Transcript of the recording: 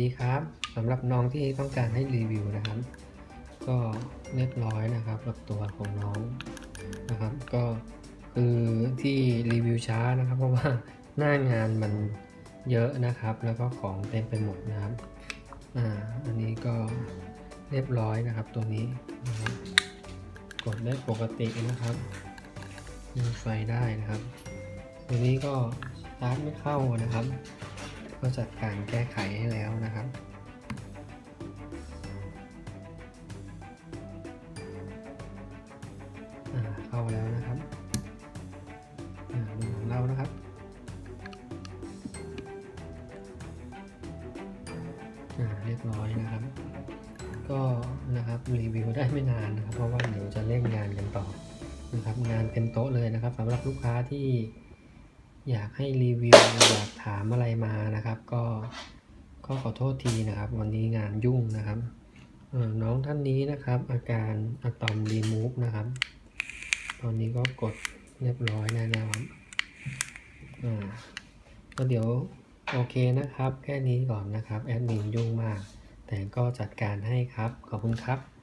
ดีครับสำหรับน้องที่ต้องการให้รีวิวนะครับ ก็เรียบร้อยนะครับกับตัวของน้องนะครับ ก็คือที่รีวิวช้านะครับ เพราะว่าหน้างานมันเยอะนะครับ แล้วก็ของเต็มไปหมดนะครับอ่าอันนี้ก็เรียบร้อยนะครับตัวนี้นะครับกดได้ปกตินะครับมีไฟได้นะครับ ตัวนี้ก็สตาร์ทไม่เข้านะครับ ก็จัดการแก้ไขให้แล้วนะครับ เข้าแล้วนะครับดูของเรานะครับเรียบร้อยนะครับ ก็นะครับรีวิวได้ไม่นานนะครับ เพราะว่าเดี๋ยวจะเร่งงานกันต่อนะครับ งานเต็มโต๊ะเลยนะครับสำหรับลูกค้าที่ อยากให้รีวิวอยากถามอะไรมานะครับ ก็ก็ขอโทษทีนะครับ วันนี้งานยุ่งนะครับน้องท่านนี้นะครับ อาการอะตอมรีมูฟนะครับ ตอนนี้ก็กดเรียบร้อยแล้วนะครับอ่าก็เดี๋ยวโอเคนะครับ แค่นี้ก่อนนะครับ แอดมินยุ่งมาก แต่ก็จัดการให้ครับ ขอบคุณครับ